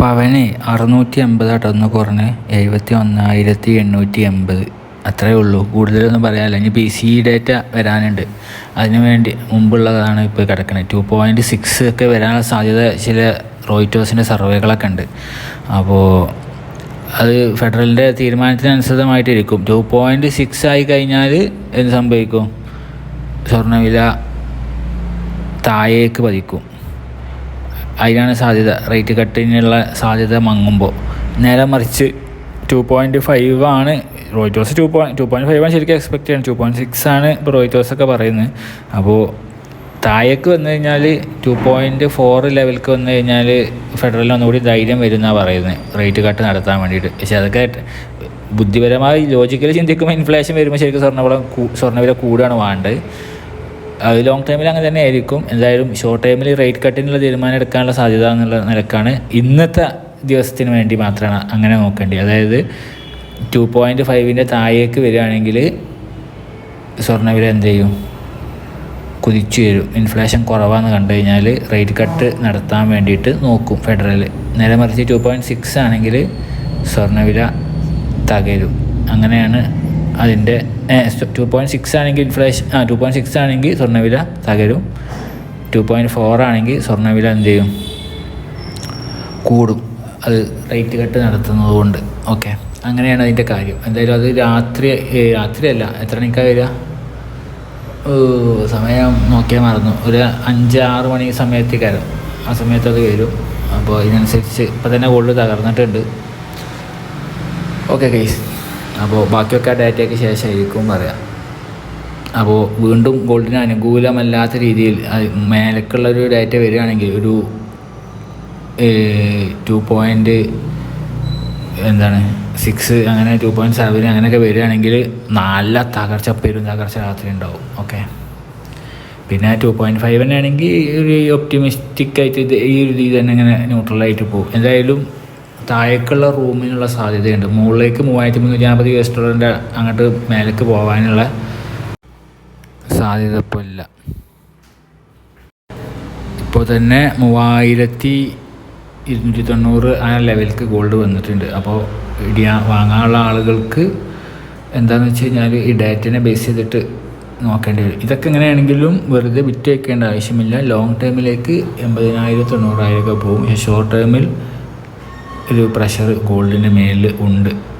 പവന് അറുന്നൂറ്റി എൺപതാട്ടോ ഒന്ന് കുറഞ്ഞ് എഴുപത്തി ഒന്നായിരത്തി എണ്ണൂറ്റി എൺപത് അത്രയേ ഉള്ളൂ. കൂടുതലൊന്നും പറയാനില്ല. ഇനി പി സി ഡേറ്റ വരാനുണ്ട്. അതിനു വേണ്ടി മുമ്പുള്ളതാണ് ഇപ്പോൾ കിടക്കുന്നത് ടു പോയിന്റ് സിക്സ് ഒക്കെ വരാനുള്ള സാധ്യത ചില റോയിറ്റേഴ്സിന്റെ സർവേകളൊക്കെ ഉണ്ട്. അപ്പോൾ അത് ഫെഡറലിന്റെ തീരുമാനത്തിനനുസൃതമായിട്ടിരിക്കും. ടു പോയിന്റ് സിക്സ് ആയി കഴിഞ്ഞാൽ എന്ത് സംഭവിക്കും? സ്വർണവില താഴേക്ക് പതിക്കും. അതിനാണ് സാധ്യത. റേറ്റ് കട്ടിനുള്ള സാധ്യത മങ്ങുമ്പോൾ നേരെ മറിച്ച് ടു പോയിന്റ് ഫൈവ് ആണ് Reuters two point two point five ആണ് ശരിക്കും എക്സ്പെക്ട് ചെയ്യണം ടു പോയിന്റ് സിക്സ് ആണ് ഇപ്പോൾ റോയിറ്റോസ് ഒക്കെ പറയുന്നത്. അപ്പോൾ താഴേക്ക് വന്നു കഴിഞ്ഞാൽ ടു പോയിന്റ് ഫോർ ലെവൽക്ക് വന്നു കഴിഞ്ഞാൽ ഫെഡറലിൽ ഒന്നുകൂടി ധൈര്യം വരുന്നതാണ് പറയുന്നത്. റേറ്റ് കട്ട് നടത്താൻ വേണ്ടിയിട്ട്. പക്ഷേ അതൊക്കെ ബുദ്ധിപരമായി ലോജിക്കലി ചിന്തിക്കുമ്പോൾ ഇൻഫ്ലേഷൻ വരുമ്പോൾ ശരിക്കും സ്വർണവില സ്വർണവില കൂടുകയാണ് വേണ്ടത്. അത് ലോങ് ടൈമിൽ അങ്ങനെ തന്നെ ആയിരിക്കും എന്തായാലും ഷോർട്ട് ടൈമിൽ റേറ്റ് കട്ടിനുള്ള തീരുമാനം എടുക്കാനുള്ള സാധ്യത എന്നുള്ള നിലക്കാണ്. ഇന്നത്തെ ദിവസത്തിന് വേണ്ടി മാത്രമാണ് അങ്ങനെ നോക്കേണ്ടത്. അതായത് ടു പോയിന്റ് ഫൈവിന്റെ താഴേക്ക് വരികയാണെങ്കിൽ സ്വർണവില എന്ത് ചെയ്യും? കുതിച്ചു വരും. ഇൻഫ്ലേഷൻ കുറവാണെന്ന് കണ്ടു കഴിഞ്ഞാൽ റേറ്റ് കട്ട് നടത്താൻ വേണ്ടിയിട്ട് നോക്കും ഫെഡറൽ നേരെ മറിച്ച് ടു പോയിന്റ് സിക്സ് ആണെങ്കിൽ സ്വർണവില തകരും. അങ്ങനെയാണ് അതിന്റെ ടു പോയിന്റ് സിക്സ് ആണെങ്കിൽ ഇൻഫ്ലേഷൻ ആ ടു പോയിന്റ് സിക്സ് ആണെങ്കിൽ സ്വർണവില തകരും. ടു പോയിന്റ് ഫോർ ആണെങ്കിൽ സ്വർണവില എന്ത് ചെയ്യും? കൂടും. അത് റേറ്റ് കട്ട് നടത്തുന്നത് കൊണ്ട് ഓക്കെ അങ്ങനെയാണ് അതിന്റെ കാര്യം. എന്തായാലും അത് രാത്രി രാത്രിയല്ല. എത്ര മണിക്കാണ് വരിക? സമയം നോക്കിയാൽ മറന്നു. ഒരു അഞ്ച് ആറ് മണി സമയത്തേക്കാരും ആ സമയത്ത് അത് വരും. അപ്പോൾ ഇതിനനുസരിച്ച് ഇപ്പം തന്നെ ഗോൾഡ് തകർന്നിട്ടുണ്ട്. ഓക്കെ കേസ് അപ്പോൾ ബാക്കിയൊക്കെ ആ ഡാറ്റയ്ക്ക് ശേഷമായിരിക്കും പറയാം. അപ്പോൾ വീണ്ടും ഗോൾഡിന് അനുകൂലമല്ലാത്ത രീതിയിൽ മേലക്കുള്ളൊരു ഡാറ്റ വരികയാണെങ്കിൽ ഒരു ടു പോയിന്റ് എന്താണ് സിക്സ് അങ്ങനെ ടു പോയിന്റ് സെവൻ അങ്ങനെയൊക്കെ വരികയാണെങ്കിൽ നല്ല തകർച്ച പെരും തകർച്ച രാത്രി ഉണ്ടാവും. ഓക്കെ പിന്നെ ടു പോയിന്റ് ഫൈവ് തന്നെ ആണെങ്കിൽ ഒരു ഒപ്റ്റിമിസ്റ്റിക് ആയിട്ട് ഇത് ഈ ഒരു രീതി തന്നെ ഇങ്ങനെ ന്യൂട്രലായിട്ട് പോകും. എന്തായാലും താഴേക്കുള്ള റൂമിനുള്ള സാധ്യതയുണ്ട്. മുകളിലേക്ക് മൂവായിരത്തി മുന്നൂറ്റി നാൽപ്പത് യു എസ് ഡോളറിന്റെ അങ്ങോട്ട് മേലേക്ക് പോകാനുള്ള സാധ്യത ഇപ്പോൾ ഇല്ല ഇപ്പോൾ തന്നെ മൂവായിരത്തി ഇരുന്നൂറ്റി തൊണ്ണൂറ് ആ ലെവലിലേക്ക് ഗോൾഡ് വന്നിട്ടുണ്ട്. അപ്പോൾ ഇടിയാ വാങ്ങാനുള്ള ആളുകൾക്ക് എന്താണെന്ന് വെച്ച് കഴിഞ്ഞാൽ ഈ ഡേറ്റിനെ ബേസ് ചെയ്തിട്ട് നോക്കേണ്ടി വരും. ഇതൊക്കെ എങ്ങനെയാണെങ്കിലും വെറുതെ വിറ്റ് വയ്ക്കേണ്ട ആവശ്യമില്ല. ലോങ് ടേമിലേക്ക് എൺപതിനായിരം തൊണ്ണൂറായിരം ഒക്കെ പോകും. ഷോർട്ട് ടൈമിൽ ഒരു പ്രഷർ ഗോൾഡിന്റെ മേലിൽ ഉണ്ട്.